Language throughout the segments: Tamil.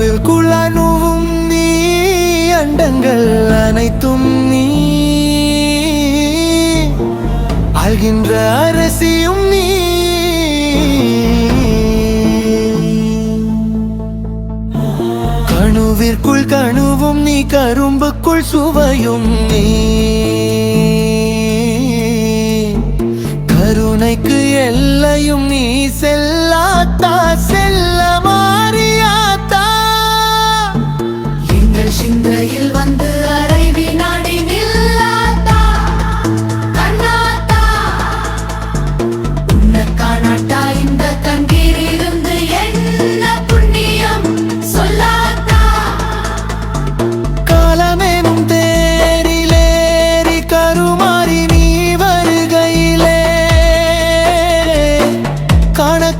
கோள்குள் அணுவும் நீ அண்டங்கள் அனைத்தும் நீ. ஆள்கின்ற அரசியும் நீ. கணுவிற்குள் கணுவும் நீ கரும்புக்குள் சுவையும் நீ. கருணைக்கு எல்லையும் நீ செல்லா காலமெனும் தேரிலேறி கருமாறி நீ வருகையிலே. காண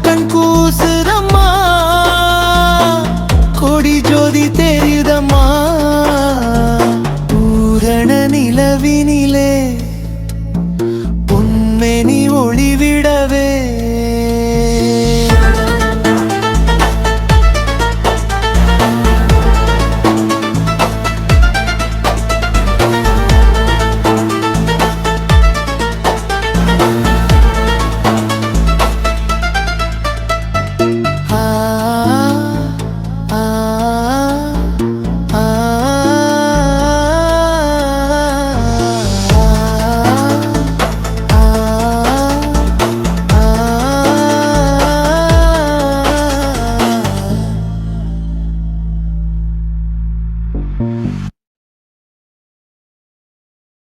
Mm-hmm.